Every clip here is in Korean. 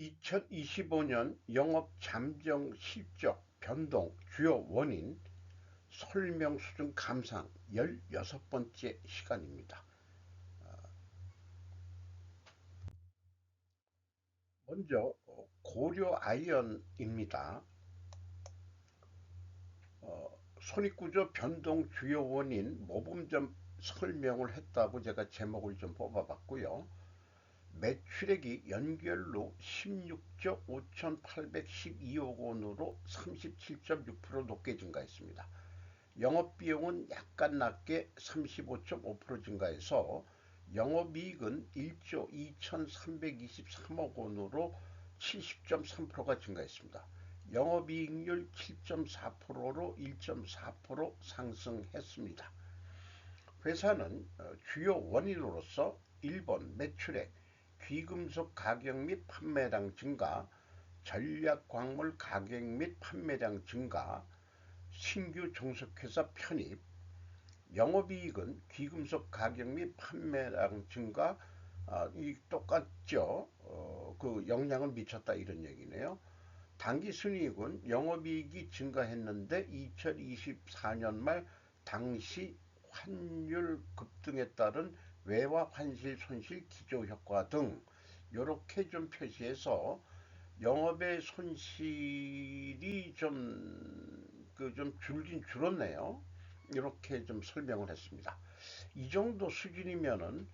2025년 영업 잠정 실적 변동 주요 원인 설명 수준 감상 16번째 시간입니다. 먼저 고려 아이언입니다. 어, 손익구조 변동 주요 원인 모범점 설명을 했다고 제가 제목을 좀 뽑아봤고요. 매출액이 연결로 16조 5,812억 원으로 37.6% 높게 증가했습니다. 영업비용은 약간 낮게 35.5% 증가해서 영업이익은 1조 2,323억 원으로 70.3%가 증가했습니다. 영업이익률 7.4%로 1.4% 상승했습니다. 회사는 어, 주요 원인으로서 1번 매출액, 귀금속 가격 및 판매량 증가, 전략 광물 가격 및 판매량 증가, 신규 종속회사 편입, 영업이익은 귀금속 가격 및 판매량 증가, 아, 이 똑같죠. 어, 그 영향을 미쳤다 이런 얘기네요. 당기 순이익은 영업이익이 증가했는데 2024년 말 당시 환율 급등에 따른 외화 환실 손실 기조 효과 등 이렇게 좀 표시해서 영업의 손실이 좀 그좀 그 줄긴 줄었네요. 이렇게 좀 설명을 했습니다. 이 정도 수준이면은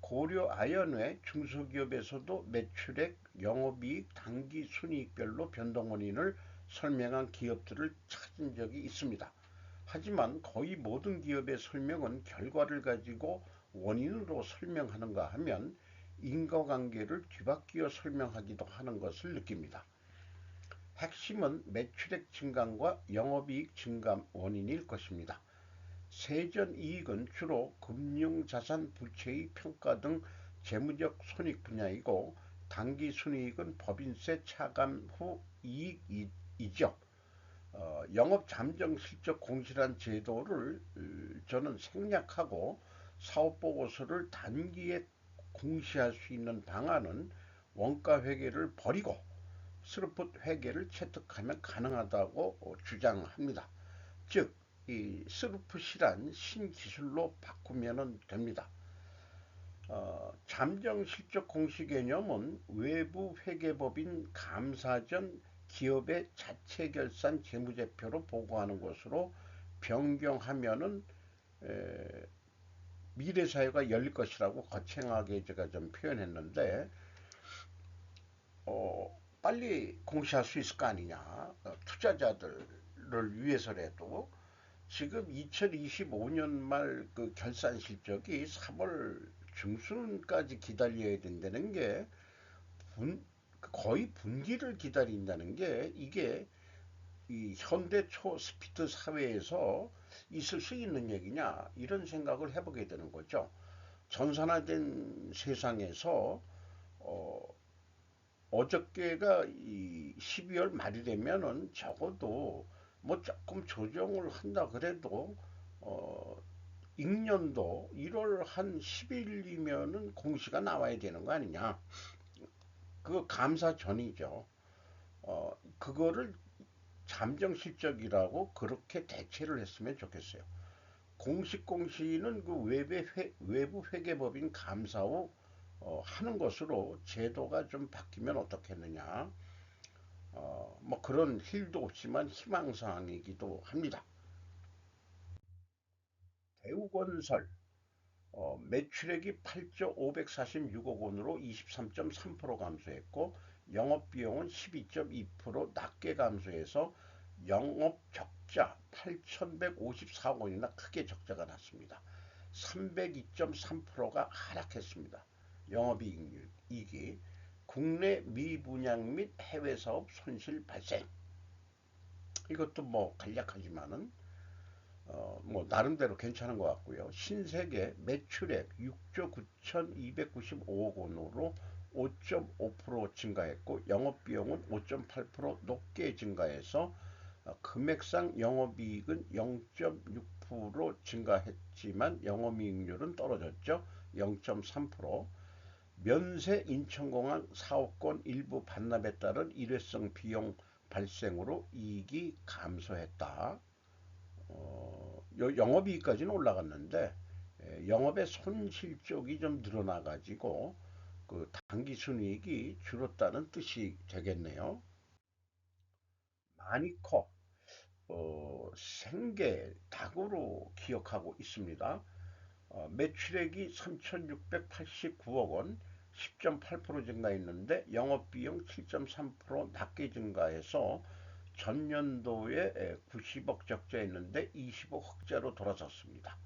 고려 아연회 중소기업에서도 매출액, 영업이익, 단기 순이익별로 변동 원인을 설명한 기업들을 찾은 적이 있습니다. 하지만 거의 모든 기업의 설명은 결과를 가지고 원인으로 설명하는가 하면 인과관계를 뒤바뀌어 설명하기도 하는 것을 느낍니다. 핵심은 매출액 증감과 영업이익 증감 원인일 것입니다. 세전 이익은 주로 금융자산 부채의 평가 등 재무적 손익 분야이고 단기 순이익은 법인세 차감 후 이익이죠. 어, 영업 잠정 실적 공시란 제도를 저는 생략하고 사업 보고서를 단기에 공시할 수 있는 방안은 원가 회계를 버리고 스루풋 회계를 채택하면 가능하다고 주장합니다. 즉, 이 스루풋이란 신기술로 바꾸면 됩니다. 어, 잠정 실적 공시 개념은 외부 회계법인 감사 전 기업의 자체 결산 재무제표로 보고하는 것으로 변경하면은 에, 미래 사회가 열릴 것이라고 거창하게 제가 좀 표현했는데 어, 빨리 공시할 수 있을 거 아니냐. 어, 투자자들을 위해서라도 지금 2025년 말 그 결산 실적이 3월 중순까지 기다려야 된다는 게 분, 거의 분기를 기다린다는 게 이게 이 현대 초스피드 사회에서 있을 수 있는 얘기냐 이런 생각을 해보게 되는 거죠. 전산화된 세상에서 어, 어저께가 이 12월 말이 되면은 적어도 뭐 조금 조정을 한다 그래도 어, 익년도 1월 한 10일이면은 공시가 나와야 되는 거 아니냐. 그거 감사 전이죠. 어, 그거를 잠정 실적이라고 그렇게 대체를 했으면 좋겠어요. 공식 공시는 그 외부, 회, 외부 회계법인 감사 후 어, 하는 것으로 제도가 좀 바뀌면 어떻겠느냐. 어, 뭐 그런 힐도 없지만 희망사항이기도 합니다. 대우건설 어, 매출액이 8조 546억 원으로 23.3% 감소했고 영업비용은 12.2% 낮게 감소해서 영업 적자 8,154억 원이나 크게 적자가 났습니다. 302.3%가 하락했습니다. 영업이익이 국내 미분양 및 해외 사업 손실 발생 이것도 뭐 간략하지만은 어, 뭐 나름대로 괜찮은 것 같고요. 신세계 매출액 6조 9,295억 원으로 5.5% 증가했고 영업비용은 5.8% 높게 증가해서 어, 금액상 영업이익은 0.6% 증가했지만 영업이익률은 떨어졌죠. 0.3% 면세 인천공항 사업권 일부 반납에 따른 일회성 비용 발생으로 이익이 감소했다. 어, 영업이익까지는 올라갔는데 영업의 손실 쪽이 좀 늘어나가지고 그 당기 순이익이 줄었다는 뜻이 되겠네요. 마니커 어, 생계 닭으로 기억하고 있습니다. 어, 매출액이 3,689억 원, 10.8% 증가했는데 영업비용 7.3% 낮게 증가해서 전년도에 90억 적자했는데 20억 흑자로 돌아섰습니다.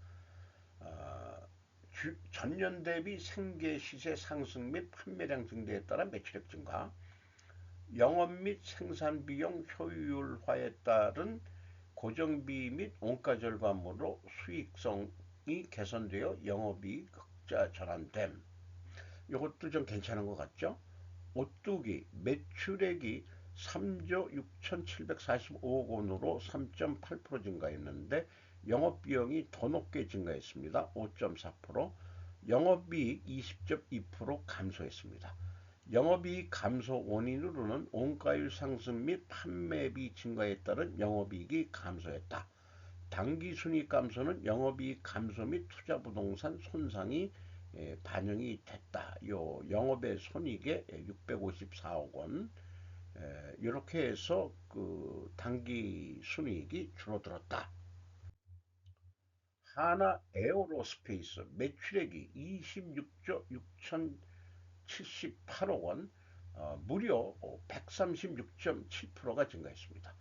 전년 대비 생계 시세 상승 및 판매량 증대에 따라 매출액 증가, 영업 및 생산 비용 효율화에 따른 고정비 및 원가 절감으로 수익성이 개선되어 영업이익 흑자 전환됨. 이것도 좀 괜찮은 것 같죠? 오뚜기 매출액이 3조 6,745억 원으로 3.8% 증가했는데 영업비용이 더 높게 증가했습니다. 5.4% 영업이익 20.2% 감소했습니다. 영업이익 감소 원인으로는 원가율 상승 및 판매비 증가에 따른 영업이익이 감소했다. 당기순이익 감소는 영업이익 감소 및 투자부동산 손상이 예, 반영이 됐다. 요 영업의 손익에 654억 원 이렇게 해서 그 단기 순이익이 줄어들었다. 하나 에어로스페이스 매출액이 26조 6,078억 원, 어, 무려 136.7%가 증가했습니다.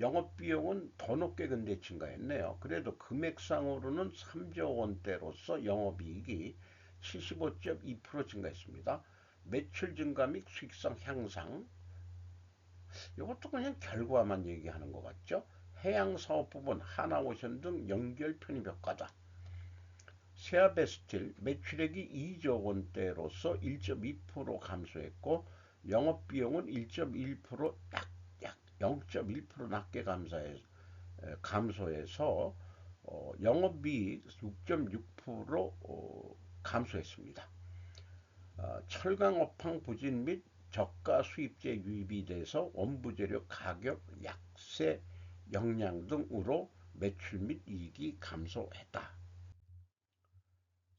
영업비용은 더 높게 근데 증가했네요. 그래도 금액상으로는 3조 원대로서 영업이익이 75.2% 증가했습니다. 매출 증가 및 수익성 향상. 이것도 그냥 결과만 얘기하는 것 같죠? 해양사업 부분, 하나오션 등 연결 편입 효과다. 세아베스틸 매출액이 2조 원대로서 1.2% 감소했고 영업비용은 1.1%약 약0.1% 낮게 감사해, 감소해서 어, 영업이익 6.6% 어, 감소했습니다. 어, 철강업황 부진 및 저가 수입재 유입이 돼서 원부재료 가격 약세 역량 등으로 매출 및 이익이 감소했다.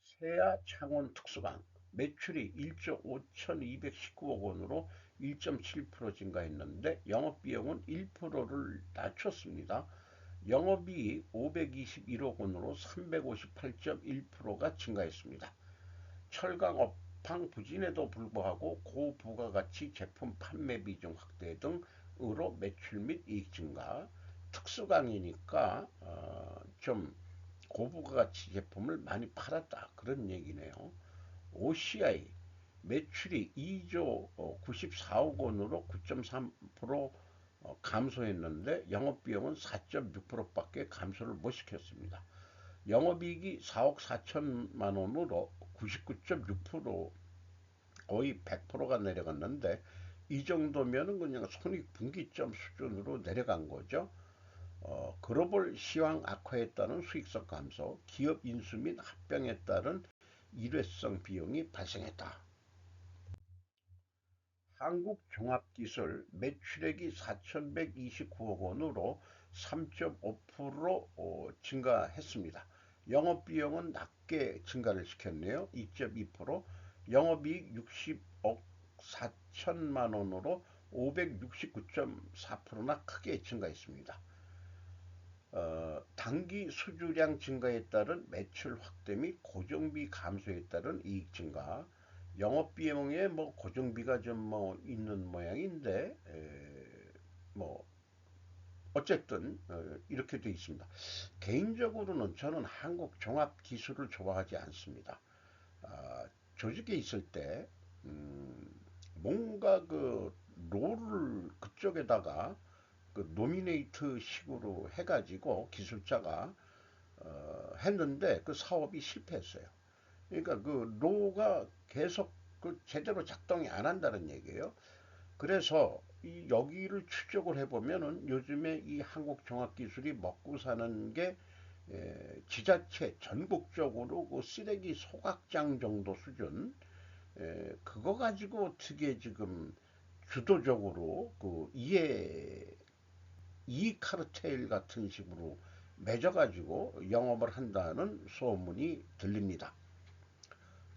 세아 창원 특수방 매출이 1조 5,219억 원으로 1.7% 증가했는데 영업비용은 1%를 낮췄습니다. 영업이익 521억 원으로 358.1%가 증가했습니다. 철강 업황 부진에도 불구하고 고부가가치 제품 판매 비중 확대 등으로 매출 및 이익 증가, 특수강이니까 어, 좀 고부가 가치 제품을 많이 팔았다 그런 얘기네요. OCI 매출이 2조 94억 원으로 9.3% 어, 감소했는데 영업비용은 4.6%밖에 감소를 못 시켰습니다. 영업이익이 4억 4천만 원으로 99.6% 거의 100%가 내려갔는데 이 정도면은 그냥 손익분기점 수준으로 내려간 거죠. 어, 글로벌 시황 악화에 따른 수익성 감소, 기업 인수 및 합병에 따른 일회성 비용이 발생했다. 한국종합기술 매출액이 4,129억 원으로 3.5% 어, 증가했습니다. 영업비용은 낮게 증가를 시켰네요. 2.2% 영업이익 60억 4천만 원으로 569.4%나 크게 증가했습니다. 어, 단기 수주량 증가에 따른 매출 확대 및 고정비 감소에 따른 이익 증가, 영업 비용에 뭐 고정비가 좀 뭐 있는 모양인데 에, 뭐 어쨌든 어, 이렇게 되어 있습니다. 개인적으로는 저는 한국 종합 기술을 좋아하지 않습니다. 아, 조직에 있을 때 음, 뭔가 그 롤을 그쪽에다가 그 노미네이트 식으로 해가지고 기술자가 어, 했는데 그 사업이 실패했어요. 그러니까 그 로가 계속 그 제대로 작동이 안 한다는 얘기예요. 그래서 이 여기를 추적을 해보면은 요즘에 이 한국 종합기술이 먹고 사는 게 에, 지자체 전국적으로 그 쓰레기 소각장 정도 수준 에, 그거 가지고 어떻게 지금 주도적으로 그 이해 이익 카르텔 같은 식으로 맺어가지고 영업을 한다는 소문이 들립니다.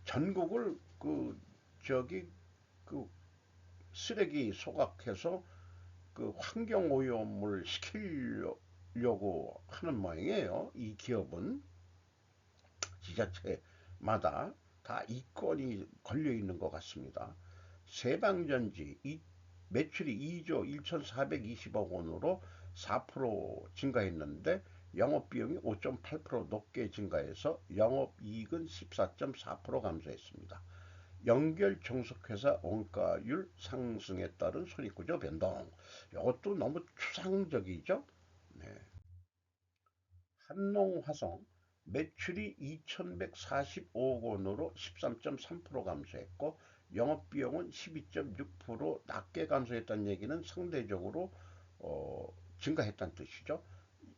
전국을 그 저기 그 쓰레기 소각해서 그 환경 오염을 시키려고 하는 모양이에요. 이 기업은 지자체마다 다 이권이 걸려 있는 것 같습니다. 세방전지 매출이 2조 1,420억 원으로 4% 증가했는데 영업비용이 5.8% 높게 증가해서 영업이익은 14.4% 감소했습니다. 연결 종속회사 원가율 상승에 따른 손익구조 변동. 이것도 너무 추상적이죠. 네. 한농화성 매출이 2,145억 원으로 13.3% 감소했고 영업비용은 12.6% 낮게 감소했다는 얘기는 상대적으로 어, 증가했다는 뜻이죠.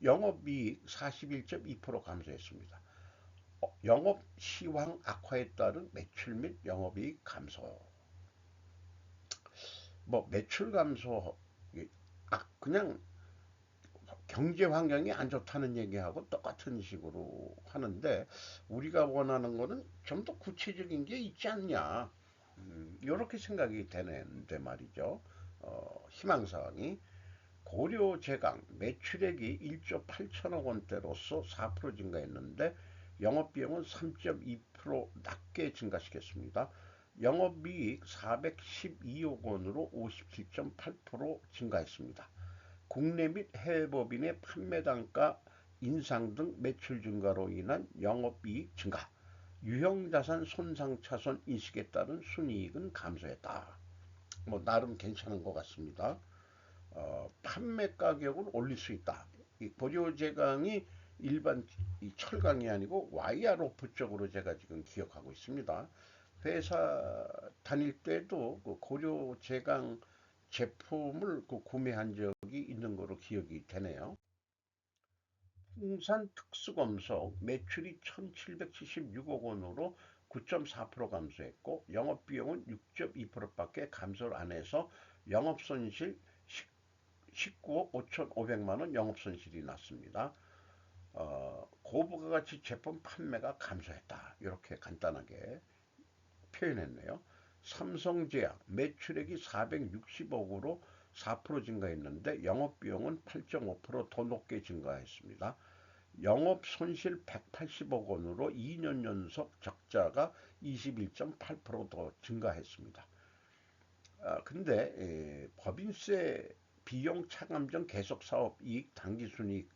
영업이익 41.2% 감소했습니다. 어, 영업 시황 악화에 따른 매출 및 영업이익 감소. 뭐 매출 감소 아, 그냥 경제 환경이 안 좋다는 얘기하고 똑같은 식으로 하는데 우리가 원하는 거는 좀 더 구체적인 게 있지 않냐 음, 이렇게 생각이 되는데 말이죠 어, 희망사항이 고려 제강 매출액이 1조 8천억 원대로서 4% 증가했는데 영업비용은 3.2% 낮게 증가시켰습니다. 영업이익 412억 원으로 57.8% 증가했습니다. 국내 및 해외 법인의 판매 단가 인상 등 매출 증가로 인한 영업이익 증가, 유형자산 손상차손 인식에 따른 순이익은 감소했다. 뭐 나름 괜찮은 것 같습니다. 어, 판매 가격을 올릴 수 있다. 이 보조제강이 일반 이 철강이 아니고 와이어로프 쪽으로 제가 지금 기억하고 있습니다. 회사 다닐 때도 그 고려 제강 제품을 그 구매한 적이 있는 거로 기억이 되네요. 풍산 특수검속 매출이 1776억 원으로 9.4% 감소했고 영업비용은 6.2%밖에 감소를 안 해서 영업손실 19억 5,500만원 영업손실이 났습니다. 어, 고부가가치 제품 판매가 감소했다. 이렇게 간단하게 표현했네요. 삼성제약 매출액이 460억으로 4% 증가했는데 영업비용은 8.5%더 높게 증가했습니다. 영업 손실 180억 원으로 2년 연속 적자가 21.8%더 증가했습니다. 아, 근데 에, 법인세 비용 차감전 계속 사업 이익 당기 순이익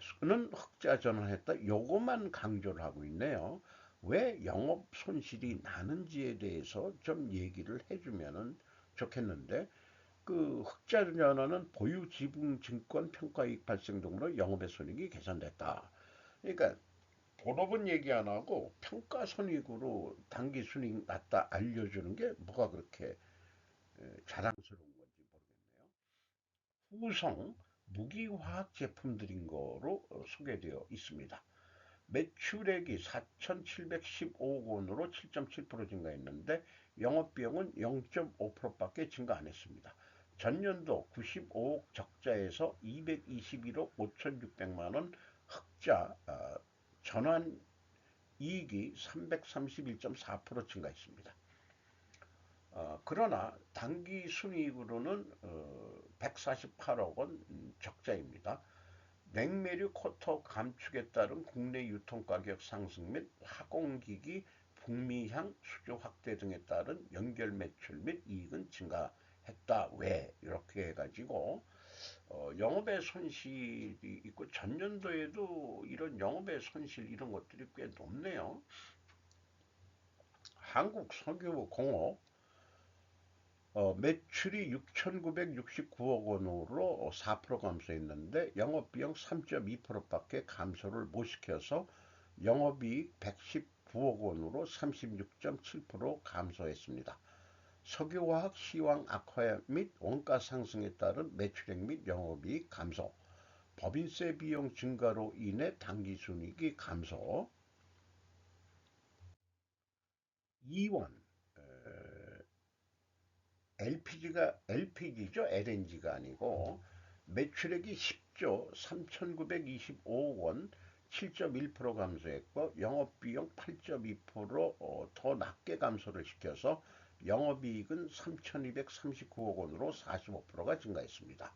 수는 흑자 전환했다. 요것만 강조를 하고 있네요. 왜 영업 손실이 나는지에 대해서 좀 얘기를 해주면 좋겠는데 그 흑자 전환은 보유 지분 증권 평가이익 발생 등으로 영업의 손익이 개선됐다. 그러니까 본업은 얘기 안 하고 평가 손익으로 단기 순익 났다 알려주는 게 뭐가 그렇게 자랑스러운. 후성 무기화학 제품들인 거로 어, 소개되어 있습니다. 매출액이 4,715억 원으로 7.7% 증가했는데 영업비용은 0.5%밖에 증가 안 했습니다. 전년도 95억 적자에서 221억 5,600만 원 흑자 어, 전환 이익이 331.4% 증가했습니다. 어, 그러나 단기 순이익으로는 어, 148억 원 적자입니다. 냉매류 쿼터 감축에 따른 국내 유통가격 상승 및 화공기기 북미향 수주 확대 등에 따른 연결 매출 및 이익은 증가했다. 왜? 이렇게 해가지고 어, 영업의 손실이 있고 전년도에도 이런 영업의 손실 이런 것들이 꽤 높네요. 한국석유공업 어, 매출이 6,969억 원으로 4% 감소했는데 영업비용 3.2%밖에 감소를 못 시켜서 영업이익 119억 원으로 36.7% 감소했습니다. 석유화학 시황 악화 및 원가 상승에 따른 매출액 및 영업이익 감소, 법인세 비용 증가로 인해 당기순이익이 감소, 이원 LPG가 LPG죠. LNG가 아니고 매출액이 10조 3,925억 원 7.1% 감소했고 영업비용 8.2%더 낮게 감소를 시켜서 영업이익은 3,239억 원으로 45%가 증가했습니다.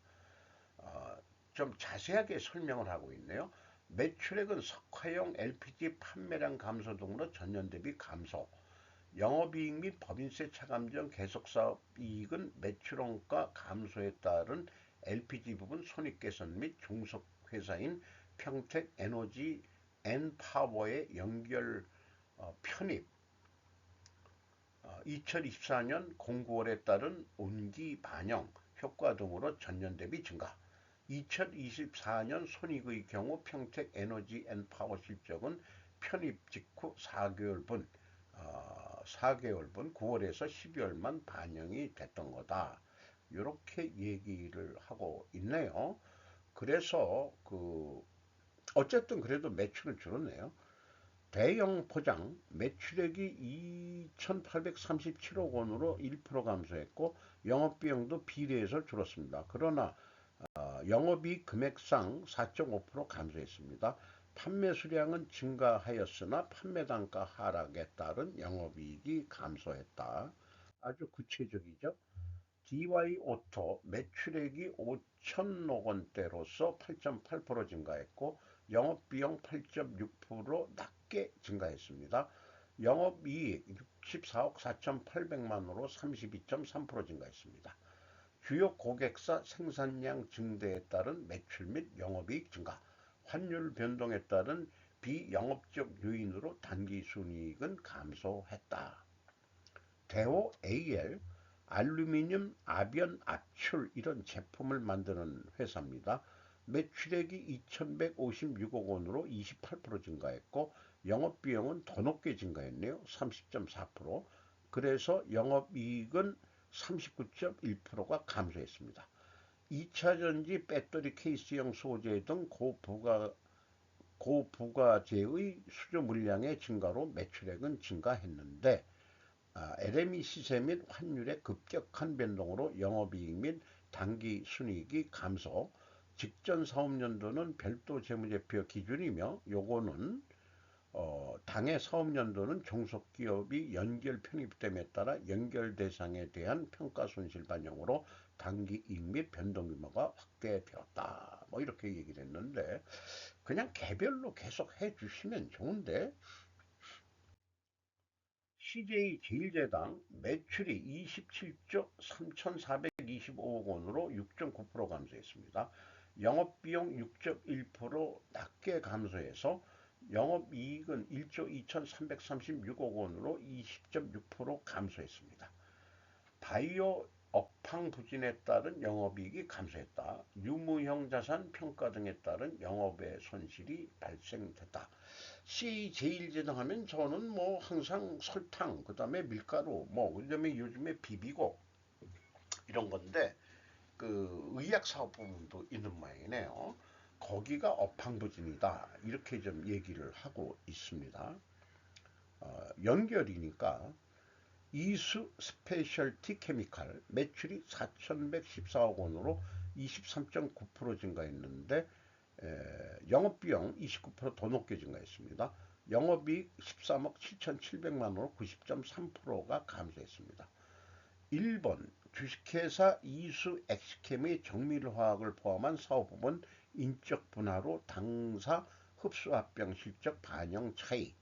어, 좀 자세하게 설명을 하고 있네요. 매출액은 석화용 LPG 판매량 감소 등으로 전년 대비 감소. 영업이익 및 법인세 차감 전 계속사업 이익은 매출원가 감소에 따른 LPG 부분 손익 개선 및 종속회사인 평택 에너지 앤파워의 연결 어, 편입 2024년 어, 공구월에 따른 온기 반영 효과 등으로 전년 대비 증가. 2024년 손익의 경우 평택 에너지 앤파워 실적은 편입 직후 4개월분 어, 4개월분 9월에서 12월만 반영이 됐던 거다. 이렇게 얘기를 하고 있네요. 그래서 그 어쨌든 그래도 매출은 줄었네요. 대형 포장 매출액이 2,837억 원으로 1% 감소했고 영업비용도 비례해서 줄었습니다. 그러나 어, 영업이익 금액상 4.5% 감소했습니다. 판매 수량은 증가하였으나 판매 단가 하락에 따른 영업이익이 감소했다. 아주 구체적이죠. DY 오토 매출액이 5천억 원대로서 8.8% 증가했고 영업비용 8.6% 낮게 증가했습니다. 영업이익 64억 4,800만으로 32.3% 증가했습니다. 주요 고객사 생산량 증대에 따른 매출 및 영업이익 증가, 환율 변동에 따른 비영업적 요인으로 단기 순이익은 감소했다. 대호 AL 알루미늄 아변 압출 이런 제품을 만드는 회사입니다. 매출액이 2,156억 원으로 28% 증가했고 영업비용은 더 높게 증가했네요. 30.4% 그래서 영업이익은 39.1%가 감소했습니다. 2차전지 배터리 케이스형 소재 등 고부가, 고부가재의 수조 물량의 증가로 매출액은 증가했는데 아, LME 시세 및 환율의 급격한 변동으로 영업이익 및 단기 순이익이 감소 직전 사업연도는 별도 재무제표 기준이며 요거는 어, 당의 사업연도는 종속기업이 연결 편입됨에 따라 연결 대상에 대한 평가 손실 반영으로 단기 이익 및 변동 규모가 확대되었다. 뭐 이렇게 얘기를 했는데 그냥 개별로 계속 해주시면 좋은데 CJ 제일제당 매출이 27조 3,425억 원으로 6.9% 감소했습니다. 영업비용 6.1% 낮게 감소해서 영업이익은 1조 2,336억 원으로 20.6% 감소했습니다. 바이오 업황 부진에 따른 영업이익이 감소했다. 유무형 자산 평가 등에 따른 영업의 손실이 발생됐다. CJ일제당 하면 저는 뭐 항상 설탕, 그 다음에 밀가루, 뭐, 그 다음에 요즘에 비비고 이런 건데 그 의약 사업 부분도 있는 모양이네요. 거기가 업황부진이다. 이렇게 좀 얘기를 하고 있습니다. 어, 연결이니까 이수 스페셜티 케미칼 매출이 4,114억 원으로 23.9% 증가했는데 에, 영업비용 29%더 높게 증가했습니다. 영업이익 13억 7,700만 원으로 90.3%가 감소했습니다. 1번 주식회사 이수 엑스캠의 정밀화학을 포함한 사업부문 인적 분할로 당사 흡수합병 실적 반영 차이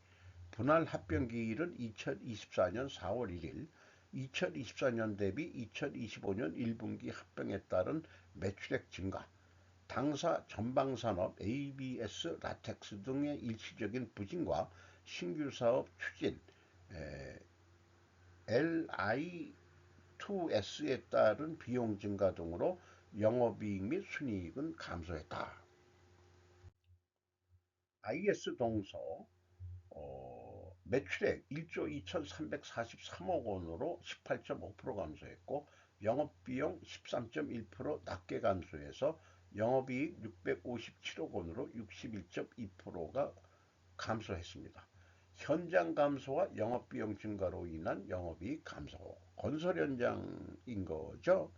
분할 합병 기일은 2024년 4월 1일 2024년 대비 2025년 1분기 합병에 따른 매출액 증가 당사 전방산업 ABS 라텍스 등의 일시적인 부진과 신규 사업 추진 LI 2S에 따른 비용 증가 등으로 영업이익 및 순이익은 감소했다. IS 동서 어, 매출액 1조 2,343억 원으로 18.5% 감소했고 영업비용 13.1% 낮게 감소해서 영업이익 657억 원으로 61.2%가 감소했습니다. 현장 감소와 영업비용 증가로 인한 영업이익 감소. 건설 현장인 거죠.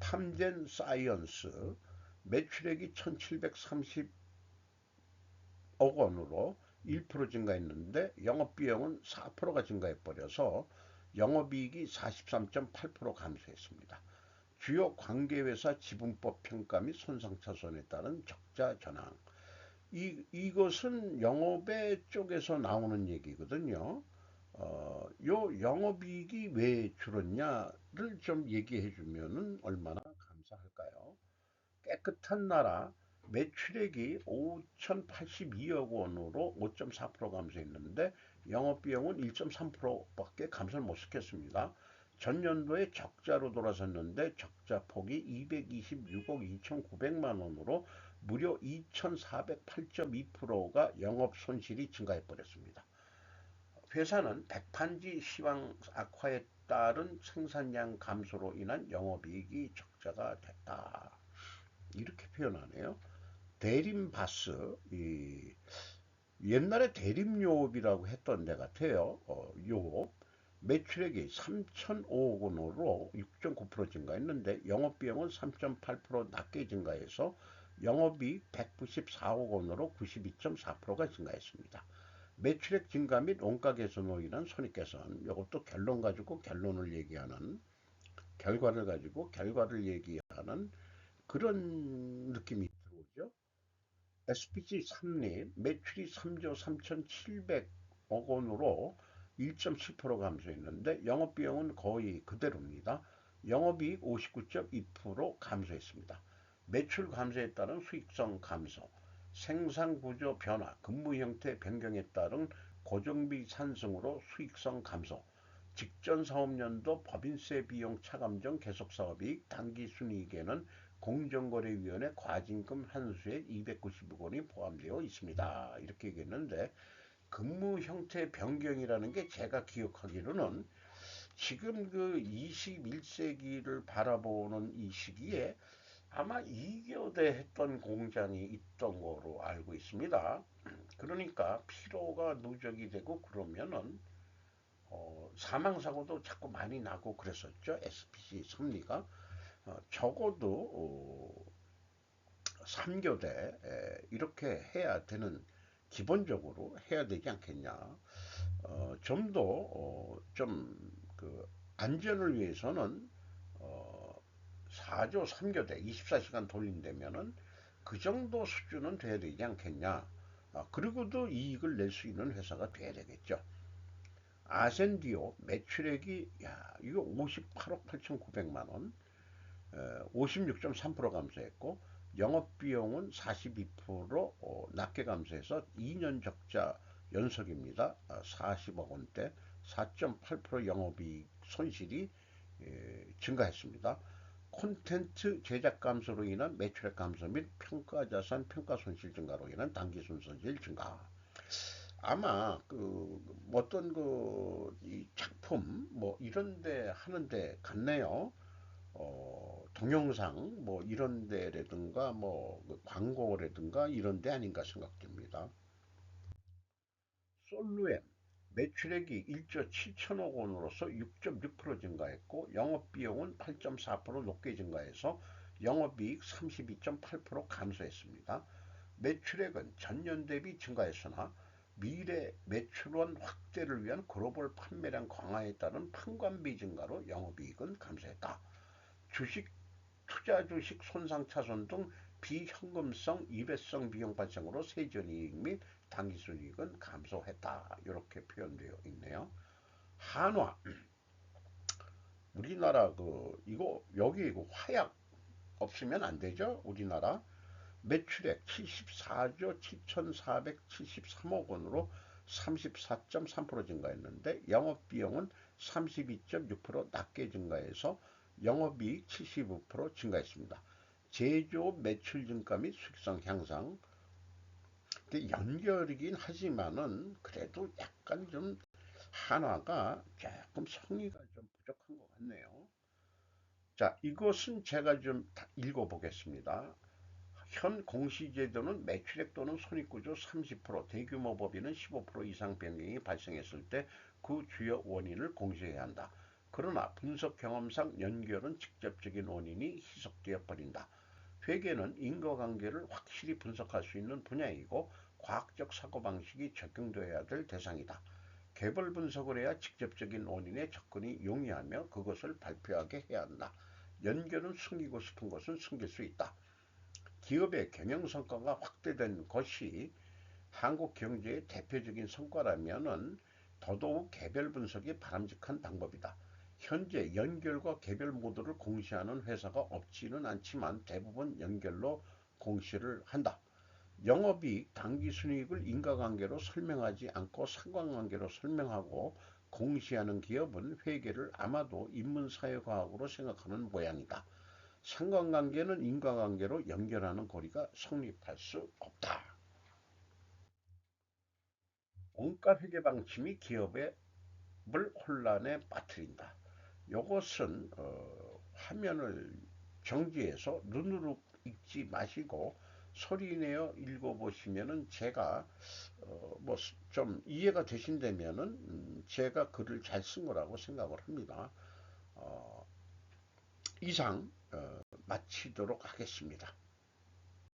탐젠 사이언스 매출액이 1730억 원으로 1% 증가했는데 영업비용은 4%가 증가해버려서 영업이익이 43.8% 감소했습니다. 주요 관계회사 지분법 평가 및 손상차손에 따른 적자 전환. 이, 이것은 영업의 쪽에서 나오는 얘기거든요. 어, 요 영업이익이 왜 줄었냐를 좀 얘기해 주면은 얼마나 감사할까요? 깨끗한 나라 매출액이 5,082억 원으로 5.4% 감소했는데 영업비용은 1.3%밖에 감소를 못 시켰습니다. 전년도에 적자로 돌아섰는데 적자 폭이 226억 2,900만 원으로 무려 2,408.2%가 영업 손실이 증가해 버렸습니다. 회사는 백판지 시황 악화에 따른 생산량 감소로 인한 영업이익이 적자가 됐다. 이렇게 표현하네요. 대림바스, 이 옛날에 대림요업이라고 했던 데 같아요. 어, 요업. 매출액이 3,005억 원으로 6.9% 증가했는데 영업비용은 3.8% 낮게 증가해서 영업이익 194억 원으로 92.4%가 증가했습니다. 매출액 증가 및 원가 개선으로 인한 손익 개선 이것도 결론 가지고 결론을 얘기하는 결과를 가지고 결과를 얘기하는 그런 느낌이. SPG 3리 매출이 3조 3,700억 원으로 1.7% 감소했는데 영업비용은 거의 그대로입니다. 영업이익 59.2% 감소했습니다. 매출 감소에 따른 수익성 감소, 생산구조 변화, 근무 형태 변경에 따른 고정비 산승으로 수익성 감소, 직전 사업년도 법인세 비용 차감 전 계속 사업이익 단기 순이익에는 공정거래위원회 과징금 한수액 290억 원이 포함되어 있습니다. 이렇게 얘기했는데 근무 형태 변경이라는 게 제가 기억하기로는 지금 그 21세기를 바라보는 이 시기에 아마 이교대 했던 공장이 있던 거로 알고 있습니다. 그러니까 피로가 누적이 되고 그러면은 어, 사망사고도 자꾸 많이 나고 그랬었죠. SPC 섭리가 어, 적어도 어, 3교대 이렇게 해야 되는 기본적으로 해야 되지 않겠냐. 어, 좀더 좀그 안전을 위해서는 어, 4조 3교대 24시간 돌린다면은 그 정도 수준은 돼야 되지 않겠냐. 아, 그리고도 이익을 낼 수 있는 회사가 돼야 되겠죠. 아센디오 매출액이 야 이거 58억 8,900만 원, 56.3% 감소했고 영업비용은 42% 어, 낮게 감소해서 2년 적자 연속입니다. 40억 아, 원대 4.8% 영업이익 손실이 예, 증가했습니다. 콘텐츠 제작 감소로 인한 매출액 감소 및 평가자산 평가 손실 증가로 인한 단기순 손실 증가. 아마 그 어떤 그 이 작품 뭐 이런데 하는데 같네요. 어, 동영상 뭐 이런 데라든가 뭐그 광고라든가 이런 데 아닌가 생각됩니다. 솔루엠 매출액이 1조 7천억 원으로서 6.6% 증가했고 영업비용은 8.4% 높게 증가해서 영업이익 32.8% 감소했습니다. 매출액은 전년 대비 증가했으나 미래 매출원 확대를 위한 글로벌 판매량 강화에 따른 판관비 증가로 영업이익은 감소했다. 주식, 투자 주식 손상 차손 등 비현금성 일회성 비용 발생으로 세전이익 및 당기순이익은 감소했다. 이렇게 표현되어 있네요. 한화 우리나라 그 이거 여기 이거 화약 없으면 안 되죠. 우리나라 매출액 74조 7,473억 원으로 34.3% 증가했는데 영업비용은 32.6% 낮게 증가해서 영업이익 75% 증가했습니다. 제조업 매출 증가 및 수익성 향상 연결이긴 하지만은 그래도 약간 좀 한화가 조금 성의가 좀 부족한 것 같네요. 자, 이것은 제가 좀 읽어보겠습니다. 현 공시제도는 매출액 또는 손익구조 30% 대규모 법인은 15% 이상 변경이 발생했을 때 그 주요 원인을 공시해야 한다. 그러나 분석 경험상 연결은 직접적인 원인이 희석되어 버린다. 회계는 인과관계를 확실히 분석할 수 있는 분야이고 과학적 사고방식이 적용되어야 될 대상이다. 개별 분석을 해야 직접적인 원인에 접근이 용이하며 그것을 발표하게 해야 한다. 연결은 숨기고 싶은 것은 숨길 수 있다. 기업의 경영성과가 확대된 것이 한국 경제의 대표적인 성과라면 더더욱 개별 분석이 바람직한 방법이다. 현재 연결과 개별 모두를 공시하는 회사가 없지는 않지만 대부분 연결로 공시를 한다. 영업이익, 당기순이익을 인과관계로 설명하지 않고 상관관계로 설명하고 공시하는 기업은 회계를 아마도 인문사회과학으로 생각하는 모양이다. 상관관계는 인과관계로 연결하는 고리가 성립할 수 없다. 원가 회계 방침이 기업의 혼란에 빠뜨린다. 이것은 어, 화면을 정지해서 눈으로 읽지 마시고 소리내어 읽어보시면은 제가 어, 뭐 좀 이해가 되신다면은 음, 제가 글을 잘 쓴 거라고 생각을 합니다. 어, 이상 어, 마치도록 하겠습니다.